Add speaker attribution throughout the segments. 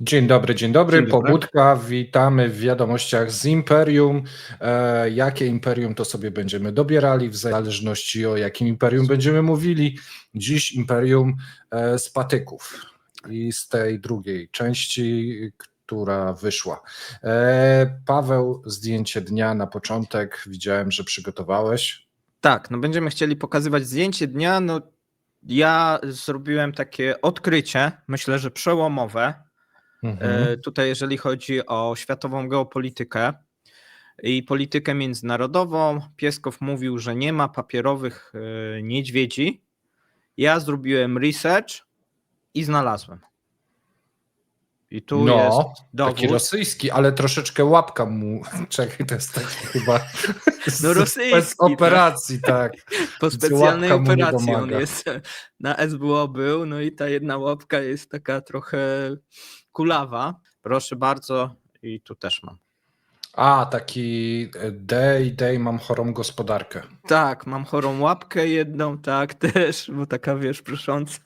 Speaker 1: Dzień dobry, dzień dobry.
Speaker 2: Dzień dobry.
Speaker 1: Pobudka, witamy w wiadomościach z Imperium. E, jakie Imperium to sobie będziemy dobierali, w zależności o jakim Imperium będziemy mówili. Dziś Imperium e, z patyków i z tej drugiej części, która wyszła. E, Paweł, zdjęcie dnia na początek. Widziałem, że przygotowałeś.
Speaker 2: Tak, no będziemy chcieli pokazywać zdjęcie dnia. No ja zrobiłem takie odkrycie, myślę, że przełomowe.
Speaker 1: Mhm.
Speaker 2: E, Tutaj, jeżeli chodzi o światową geopolitykę i politykę międzynarodową, Pieskow mówił, że nie ma papierowych e, niedźwiedzi. Ja zrobiłem research i znalazłem. I tu
Speaker 1: No,
Speaker 2: jest
Speaker 1: taki
Speaker 2: dowód.
Speaker 1: rosyjski, ale troszeczkę łapka mu. Czekaj, to jest taki chyba. z-
Speaker 2: No, rosyjski,
Speaker 1: Z operacji, tak.
Speaker 2: Po specjalnej operacji on jest na SBO był, no i ta jedna łapka jest taka trochę kulawa. Proszę bardzo, i tu też mam.
Speaker 1: A, taki e, day, day, mam chorą gospodarkę.
Speaker 2: Tak, mam chorą łapkę jedną, tak też, bo taka wiesz, prosząca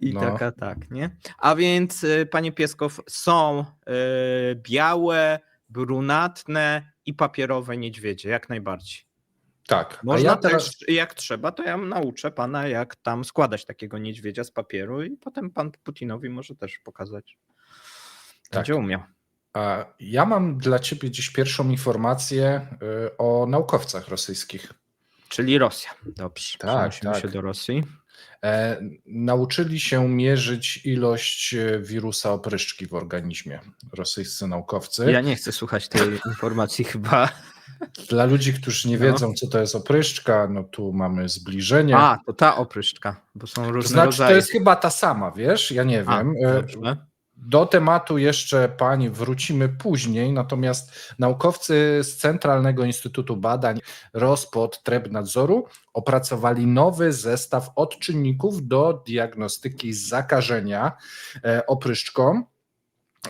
Speaker 2: i
Speaker 1: No.
Speaker 2: taka tak, nie? A więc, y, panie Pieskow, są y, białe, brunatne i papierowe niedźwiedzie, jak najbardziej.
Speaker 1: Tak.
Speaker 2: Można
Speaker 1: ja teraz.
Speaker 2: też, jak trzeba, to ja nauczę pana, jak tam składać takiego niedźwiedzia z papieru i potem pan Putinowi może też pokazać.
Speaker 1: Tak.
Speaker 2: Będzie umiał.
Speaker 1: A ja mam dla ciebie dziś pierwszą informację y, o naukowcach rosyjskich.
Speaker 2: Czyli Rosja. Dobrze,
Speaker 1: Tak, tak.
Speaker 2: się do Rosji.
Speaker 1: E, nauczyli się mierzyć ilość e, wirusa opryszczki w organizmie. Rosyjscy naukowcy.
Speaker 2: Ja nie chcę słuchać tej informacji chyba.
Speaker 1: Dla ludzi, którzy nie
Speaker 2: No.
Speaker 1: wiedzą, co to jest opryszczka, no tu mamy zbliżenie.
Speaker 2: A, to ta opryszczka, bo są
Speaker 1: to
Speaker 2: różne
Speaker 1: znaczy,
Speaker 2: rodzaje.
Speaker 1: to jest chyba ta sama, wiesz? Ja nie
Speaker 2: A,
Speaker 1: wiem. E,
Speaker 2: dobrze.
Speaker 1: Do tematu jeszcze pani wrócimy później, natomiast naukowcy z Centralnego Instytutu Badań Rospod Trebnadzoru opracowali nowy zestaw odczynników do diagnostyki zakażenia e, opryszczką.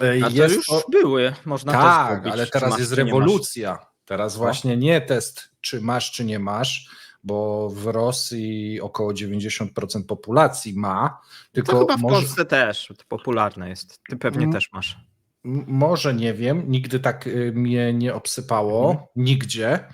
Speaker 1: E,
Speaker 2: A to już były, można
Speaker 1: tak, ale teraz
Speaker 2: masz,
Speaker 1: jest rewolucja. Teraz właśnie nie test, czy masz, czy nie masz, bo w Rosji około 90% populacji ma, tylko
Speaker 2: To chyba w
Speaker 1: może,
Speaker 2: Polsce też popularne jest. Ty pewnie
Speaker 1: Mm.
Speaker 2: też masz.
Speaker 1: Może nie wiem, nigdy tak y, mnie nie obsypało,
Speaker 2: Mhm.
Speaker 1: nigdzie.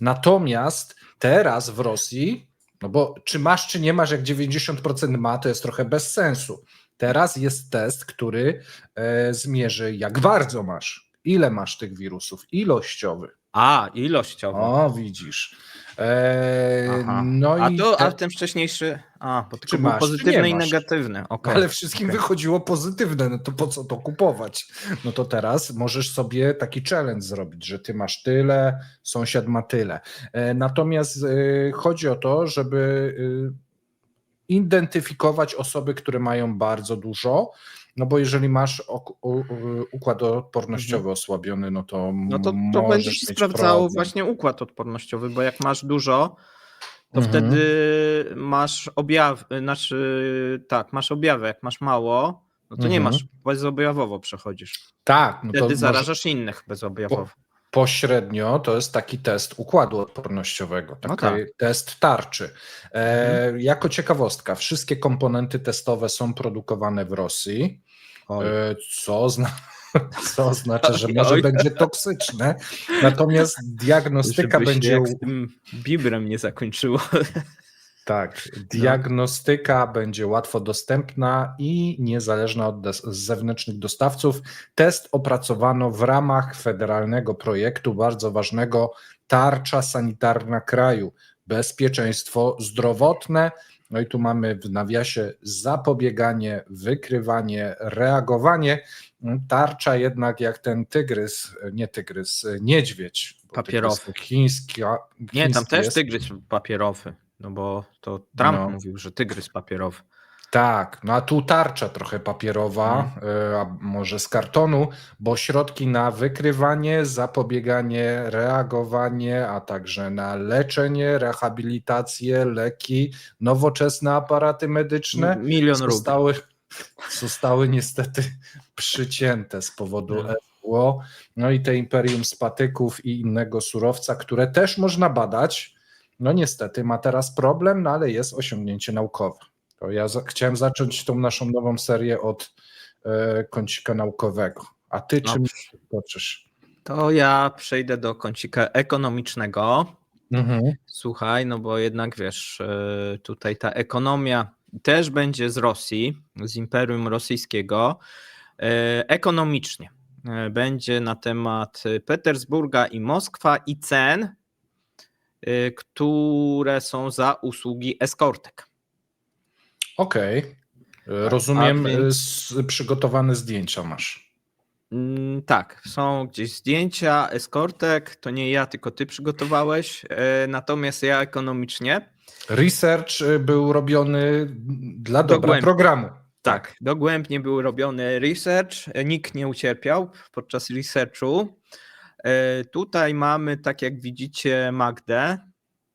Speaker 1: Natomiast teraz w Rosji, no bo czy masz, czy nie masz, jak 90% ma, to jest trochę bez sensu. Teraz jest test, który e, zmierzy, jak bardzo masz, ile masz tych wirusów, ilościowy.
Speaker 2: A, ilościowo.
Speaker 1: O, widzisz. E,
Speaker 2: Aha.
Speaker 1: no
Speaker 2: a,
Speaker 1: i
Speaker 2: to, a
Speaker 1: te-
Speaker 2: ten wcześniejszy. A, bo tylko był
Speaker 1: masz, czy
Speaker 2: pozytywny
Speaker 1: nie
Speaker 2: i
Speaker 1: masz?
Speaker 2: negatywny. okej.
Speaker 1: Ale wszystkim
Speaker 2: okej.
Speaker 1: wychodziło pozytywne, no to po co to kupować? No to teraz możesz sobie taki challenge zrobić, że ty masz tyle, sąsiad ma tyle. E, Natomiast e, chodzi o to, żeby e, identyfikować osoby, które mają bardzo dużo, no bo jeżeli masz układ odpornościowy osłabiony, no to
Speaker 2: Mhm. No to, to będzie
Speaker 1: mieć
Speaker 2: sprawdzało
Speaker 1: problem.
Speaker 2: właśnie układ odpornościowy, bo jak masz dużo, to
Speaker 1: Mhm.
Speaker 2: wtedy masz objawy, znaczy tak, masz objawy, jak masz mało, no to nie
Speaker 1: Mhm.
Speaker 2: masz, bezobjawowo przechodzisz.
Speaker 1: Tak, no
Speaker 2: Wtedy
Speaker 1: może-
Speaker 2: zarażasz innych bezobjawowo.
Speaker 1: Pośrednio to jest taki test układu odpornościowego, taki
Speaker 2: No tak.
Speaker 1: test tarczy. E, jako ciekawostka, wszystkie komponenty testowe są produkowane w Rosji, e, co, zna, co oznacza, że może
Speaker 2: oj.
Speaker 1: będzie toksyczne, natomiast diagnostyka będzie...
Speaker 2: jak z tym bibrem nie zakończyło.
Speaker 1: Tak,
Speaker 2: No.
Speaker 1: diagnostyka będzie łatwo dostępna i niezależna od zewnętrznych dostawców. Test opracowano w ramach federalnego projektu bardzo ważnego Tarcza Sanitarna Kraju. Bezpieczeństwo zdrowotne. No i tu mamy w nawiasie zapobieganie, wykrywanie, reagowanie. Tarcza jednak jak ten tygrys, nie tygrys, niedźwiedź.
Speaker 2: Papierowy.
Speaker 1: tygrys Chińska,
Speaker 2: Nie, tam
Speaker 1: chiński
Speaker 2: też
Speaker 1: jest.
Speaker 2: tygrys papierowy, no bo to Trump
Speaker 1: No.
Speaker 2: mówił, że tygrys papierowy.
Speaker 1: Tak, no a tu tarcza trochę papierowa,
Speaker 2: Mhm.
Speaker 1: y, a może z kartonu, bo środki na wykrywanie, zapobieganie, reagowanie, a także na leczenie, rehabilitację, leki, nowoczesne aparaty medyczne
Speaker 2: Milion
Speaker 1: zostały, zostały niestety przycięte z powodu
Speaker 2: No.
Speaker 1: SWO. No i te imperium z patyków i innego surowca, które też można badać, no niestety ma teraz problem, no ale jest osiągnięcie naukowe. To ja za, chciałem zacząć tą naszą nową serię od e, kącika naukowego. A ty
Speaker 2: No.
Speaker 1: czym toczysz?
Speaker 2: To ja przejdę do kącika ekonomicznego.
Speaker 1: Mhm.
Speaker 2: Słuchaj, no bo jednak wiesz, e, tutaj ta ekonomia też będzie z Rosji, z Imperium Rosyjskiego. E, Ekonomicznie e, będzie na temat Petersburga i Moskwa i cen, które są za usługi eskortek.
Speaker 1: Okej. E, Rozumiem,
Speaker 2: a
Speaker 1: e,
Speaker 2: więc-
Speaker 1: przygotowane zdjęcia masz.
Speaker 2: Mm, Tak, są gdzieś zdjęcia eskortek, to nie ja, tylko ty przygotowałeś, e, natomiast ja ekonomicznie.
Speaker 1: Research był robiony dla dobra
Speaker 2: Dogłębnie.
Speaker 1: programu.
Speaker 2: Tak, dogłębnie był robiony research, nikt nie ucierpiał podczas researchu. E, Tutaj mamy, tak jak widzicie, Magdę.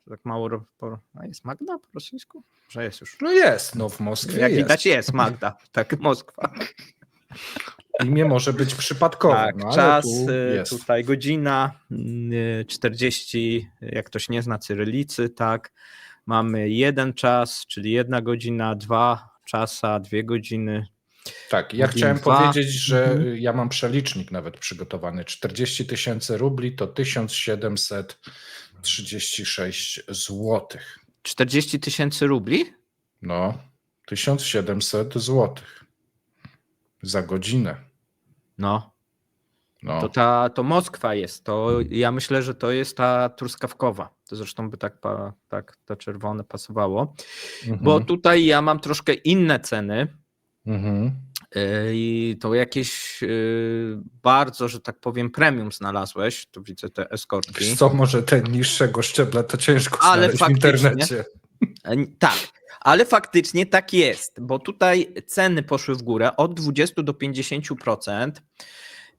Speaker 2: Tak mało. po- A jest Magda po rosyjsku? Że jest już.
Speaker 1: No jest, no w Moskwie
Speaker 2: Jak
Speaker 1: jest.
Speaker 2: widać, jest Magda, tak, Moskwa.
Speaker 1: Imię może być przypadkowe,
Speaker 2: Tak,
Speaker 1: no,
Speaker 2: czas
Speaker 1: tu jest.
Speaker 2: tutaj godzina y, 40, jak ktoś nie zna cyrylicy, tak. Mamy jeden czas, czyli jedna godzina, dwa czasa, dwie godziny.
Speaker 1: Tak, ja chciałem
Speaker 2: dwa.
Speaker 1: powiedzieć, że
Speaker 2: Mhm.
Speaker 1: ja mam przelicznik nawet przygotowany. 40 tysięcy rubli to 1736 złotych.
Speaker 2: 40 tysięcy rubli?
Speaker 1: No, 1700 złotych za godzinę.
Speaker 2: No,
Speaker 1: No,
Speaker 2: to ta, to Moskwa jest, to ja myślę, że to jest ta truskawkowa. To zresztą by tak, pa, tak to czerwone pasowało.
Speaker 1: mhm.
Speaker 2: Bo tutaj ja mam troszkę inne ceny.
Speaker 1: Mhm.
Speaker 2: Yy, I to jakieś yy, bardzo, że tak powiem, premium znalazłeś. Tu widzę te eskortki.
Speaker 1: Wiesz co, może te niższego szczebla to ciężko
Speaker 2: Ale
Speaker 1: znaleźć w internecie.
Speaker 2: E, Tak, ale faktycznie tak jest, bo tutaj ceny poszły w górę od 20 do 50%.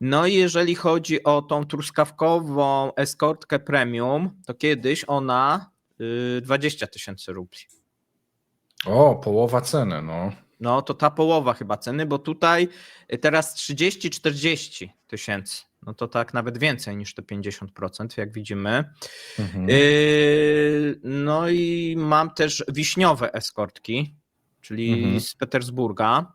Speaker 2: No i jeżeli chodzi o tą truskawkową eskortkę premium, to kiedyś ona yy, 20 tysięcy rubli.
Speaker 1: O, połowa ceny, no.
Speaker 2: No to ta połowa chyba ceny, bo tutaj teraz 30-40 tysięcy. No to tak nawet więcej niż te 50%, jak widzimy.
Speaker 1: Mhm.
Speaker 2: Yy, no i mam też wiśniowe eskortki, czyli
Speaker 1: Mhm.
Speaker 2: z Petersburga.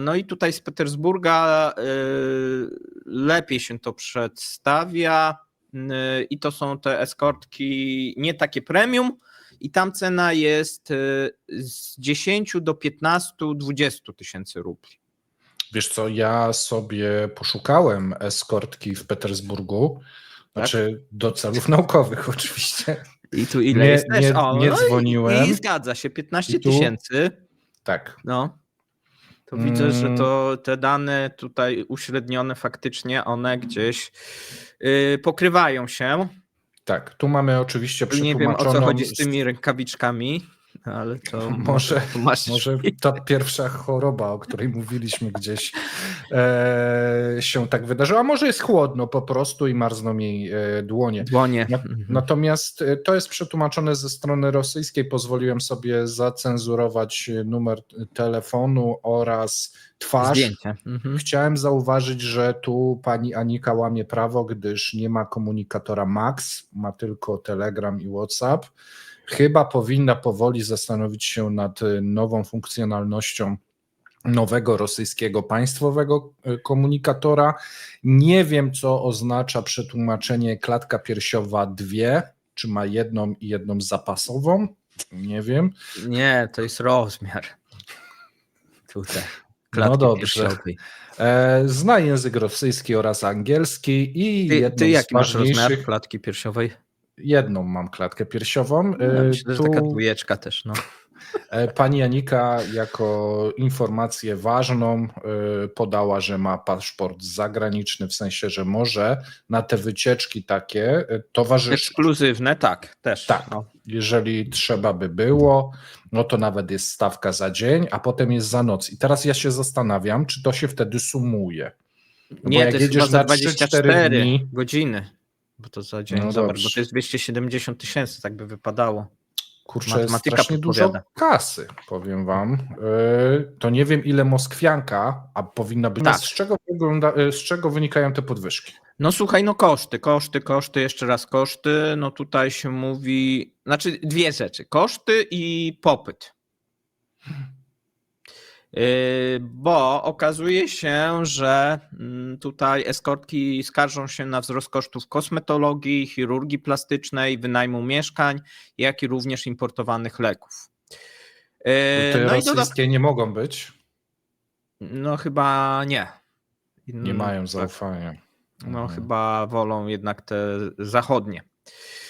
Speaker 2: No i tutaj z Petersburga yy, lepiej się to przedstawia. Yy, I to są te eskortki nie takie premium. I tam cena jest yy, z 10 do 15-20 tysięcy rubli.
Speaker 1: Wiesz co, ja sobie poszukałem eskortki w Petersburgu,
Speaker 2: Tak?
Speaker 1: znaczy do celów naukowych oczywiście.
Speaker 2: I tu ile
Speaker 1: Nie-
Speaker 2: jest też?
Speaker 1: nie- nie
Speaker 2: no i-
Speaker 1: dzwoniłem.
Speaker 2: I zgadza się, 15
Speaker 1: I tu-
Speaker 2: tysięcy.
Speaker 1: Tak.
Speaker 2: No. To widzę, że
Speaker 1: Mm.
Speaker 2: to te dane tutaj uśrednione faktycznie one gdzieś yy, pokrywają się.
Speaker 1: Tak, tu mamy oczywiście
Speaker 2: Nie wiem o co
Speaker 1: przetłumaczoną...
Speaker 2: chodzi z tymi rękawiczkami, ale to
Speaker 1: Może-
Speaker 2: masz
Speaker 1: Może ta pierwsza choroba, o której mówiliśmy gdzieś, e, się tak wydarzyła. Może jest chłodno po prostu i marzną jej e, dłonie.
Speaker 2: dłonie.
Speaker 1: Na-
Speaker 2: Mhm.
Speaker 1: Natomiast e, to jest przetłumaczone ze strony rosyjskiej. Pozwoliłem sobie zacenzurować e, numer telefonu oraz twarz.
Speaker 2: Zdjęcie. Mhm.
Speaker 1: Chciałem zauważyć, że tu pani Anika łamie prawo, gdyż nie ma komunikatora Max, ma tylko Telegram i WhatsApp. Chyba powinna powoli zastanowić się nad y, nową funkcjonalnością nowego rosyjskiego państwowego y, komunikatora. Nie wiem, co oznacza przetłumaczenie klatka piersiowa dwie, czy ma jedną i jedną zapasową. Nie wiem.
Speaker 2: Nie, to jest rozmiar. Tutaj.
Speaker 1: No
Speaker 2: Klatki
Speaker 1: dobrze.
Speaker 2: piersiowej.
Speaker 1: E, zna język rosyjski oraz angielski i
Speaker 2: Ty, ty jaki masz rozmiar klatki piersiowej?
Speaker 1: Jedną mam klatkę piersiową.
Speaker 2: Ja
Speaker 1: E,
Speaker 2: myślę, że
Speaker 1: tu
Speaker 2: taka dwójeczka też. No.
Speaker 1: e, pani Janika jako informację ważną e, podała, że ma paszport zagraniczny, w sensie, że może na te wycieczki takie e, towarzyszyć.
Speaker 2: Ekskluzywne, tak, też.
Speaker 1: Tak.
Speaker 2: No.
Speaker 1: Jeżeli trzeba by było, no to nawet jest stawka za dzień, a potem jest za noc. I teraz ja się zastanawiam, czy to się wtedy sumuje. No bo
Speaker 2: Nie,
Speaker 1: jak
Speaker 2: to jest
Speaker 1: jedziesz
Speaker 2: chyba za
Speaker 1: na 3-4
Speaker 2: 24
Speaker 1: dni-
Speaker 2: godziny. Bo to za dzień,
Speaker 1: No
Speaker 2: zobacz, bo to jest 270 tysięcy, tak by wypadało.
Speaker 1: Kurczę,
Speaker 2: Matematyka
Speaker 1: strasznie dużo kasy, powiem wam. Yy, To nie wiem, ile Moskwianka, a powinna być.
Speaker 2: Tak.
Speaker 1: Z, czego wygląda, yy, z czego wynikają te podwyżki?
Speaker 2: No słuchaj, no koszty, koszty, koszty, jeszcze raz koszty. No tutaj się mówi, znaczy dwie rzeczy, koszty i popyt. Yy, Bo okazuje się, że mm, tutaj eskortki skarżą się na wzrost kosztów kosmetologii, chirurgii plastycznej, wynajmu mieszkań, jak i również importowanych leków. Yy,
Speaker 1: Te
Speaker 2: No i
Speaker 1: rosyjskie nie mogą być,
Speaker 2: No chyba nie.
Speaker 1: nie
Speaker 2: Mm,
Speaker 1: mają
Speaker 2: tak.
Speaker 1: zaufania.
Speaker 2: No
Speaker 1: Mhm.
Speaker 2: chyba wolą jednak te zachodnie.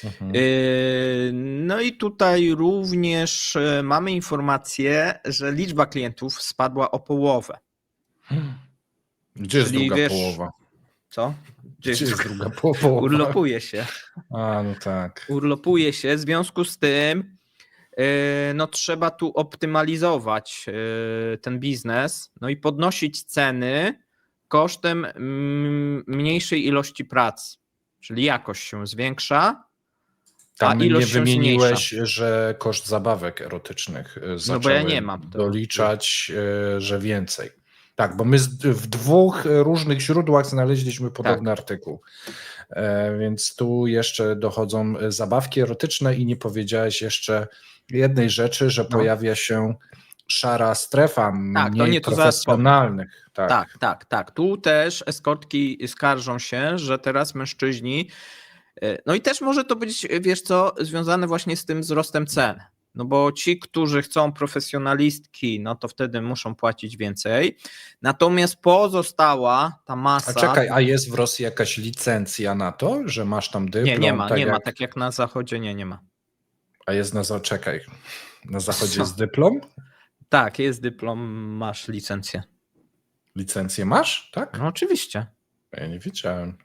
Speaker 1: Mhm.
Speaker 2: Yy, No i tutaj również e, mamy informację, że liczba klientów spadła o połowę.
Speaker 1: Gdzie jest
Speaker 2: czyli
Speaker 1: druga
Speaker 2: wiesz-
Speaker 1: połowa?
Speaker 2: Co?
Speaker 1: Gdzie jest druga połowa?
Speaker 2: Urlopuje się.
Speaker 1: A, no tak.
Speaker 2: Urlopuje się. W związku z tym yy, no, trzeba tu optymalizować ten biznes no i podnosić ceny kosztem mm, mniejszej ilości pracy. Czyli jakość się zwiększa, a
Speaker 1: Tam nie
Speaker 2: ilość się
Speaker 1: wymieniłeś, że koszt zabawek erotycznych y,
Speaker 2: No bo ja nie mam
Speaker 1: doliczać, y, że więcej. Tak, bo my w dwóch różnych źródłach znaleźliśmy podobny
Speaker 2: Tak.
Speaker 1: artykuł. E, Więc tu jeszcze dochodzą zabawki erotyczne i nie powiedziałeś jeszcze jednej rzeczy, że
Speaker 2: No.
Speaker 1: pojawia się szara strefa
Speaker 2: Tak, to
Speaker 1: mniej
Speaker 2: nie, to zaraz powiem.
Speaker 1: profesjonalnych. Tak.
Speaker 2: Tak, tak, tak. Tu też eskortki skarżą się, że teraz mężczyźni. e, No i też może to być, wiesz co, związane właśnie z tym wzrostem cen. No bo ci, którzy chcą profesjonalistki, no to wtedy muszą płacić więcej. Natomiast pozostała ta
Speaker 1: A
Speaker 2: masa.
Speaker 1: czekaj, a jest w Rosji jakaś licencja na to, że masz tam dyplom?
Speaker 2: nie, nie ma,
Speaker 1: tak
Speaker 2: nie ma.
Speaker 1: jak-
Speaker 2: Tak jak na zachodzie, nie, nie ma.
Speaker 1: A jest na za- czekaj. Na zachodzie
Speaker 2: Co?
Speaker 1: jest dyplom?
Speaker 2: Tak, jest dyplom, masz licencję.
Speaker 1: Licencję masz? Tak?
Speaker 2: No oczywiście.
Speaker 1: Ja nie wiedziałem.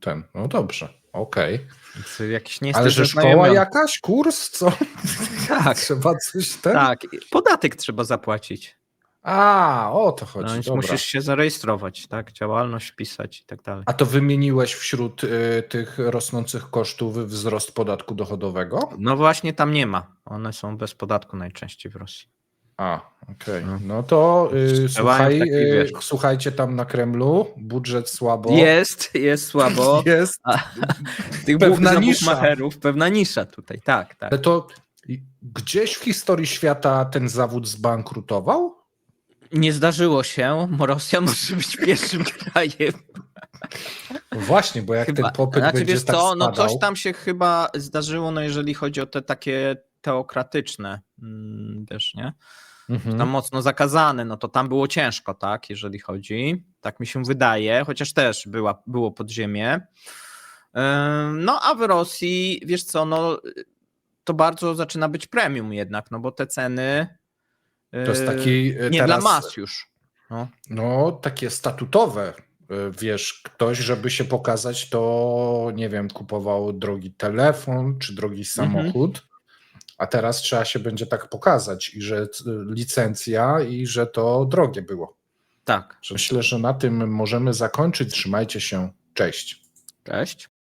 Speaker 1: Ten. No dobrze, okej.
Speaker 2: Więc Jakiś nie
Speaker 1: Ale
Speaker 2: jesteś
Speaker 1: że szkoła
Speaker 2: zaznajomiony.
Speaker 1: jakaś? Kurs? Co?
Speaker 2: Tak.
Speaker 1: Trzeba coś ten?
Speaker 2: Tak, podatek trzeba zapłacić.
Speaker 1: A, o to chodzi.
Speaker 2: No, więc
Speaker 1: Dobra.
Speaker 2: musisz się zarejestrować, tak? Działalność wpisać i tak dalej.
Speaker 1: A to wymieniłeś wśród y, tych rosnących kosztów wzrost podatku dochodowego?
Speaker 2: No właśnie tam nie ma. One są bez podatku najczęściej w Rosji.
Speaker 1: A, okej.
Speaker 2: No.
Speaker 1: No to y, słuchaj,
Speaker 2: takie,
Speaker 1: y, słuchajcie tam na Kremlu, budżet słabo.
Speaker 2: Jest, jest słabo.
Speaker 1: Jest.
Speaker 2: A, tych
Speaker 1: Pewna nisza.
Speaker 2: macherów, pewna nisza tutaj, tak, tak.
Speaker 1: Ale to gdzieś w historii świata ten zawód zbankrutował?
Speaker 2: Nie zdarzyło się. Rosja może być pierwszym krajem.
Speaker 1: No Właśnie, bo jak
Speaker 2: Chyba.
Speaker 1: ten popyt
Speaker 2: Znaczy,
Speaker 1: będzie
Speaker 2: wiesz
Speaker 1: tak
Speaker 2: co, no
Speaker 1: spadał,
Speaker 2: coś tam się chyba zdarzyło, no jeżeli chodzi o te takie teokratyczne, wiesz, nie?
Speaker 1: Mhm.
Speaker 2: tam mocno zakazane, no to tam było ciężko, tak, jeżeli chodzi. Tak mi się wydaje, chociaż też była, było podziemie. No a w Rosji, wiesz co, no to bardzo zaczyna być premium jednak, no bo te ceny
Speaker 1: to jest
Speaker 2: yy,
Speaker 1: taki y,
Speaker 2: nie
Speaker 1: teraz,
Speaker 2: dla mas już. No.
Speaker 1: no takie statutowe. y, Wiesz, ktoś, żeby się pokazać, to nie wiem, kupował drogi telefon czy drogi
Speaker 2: Mhm.
Speaker 1: A teraz trzeba się będzie tak pokazać i że licencja i że to drogie było.
Speaker 2: Tak,
Speaker 1: Myślę, że na tym możemy zakończyć. Trzymajcie się. Cześć.
Speaker 2: cześć.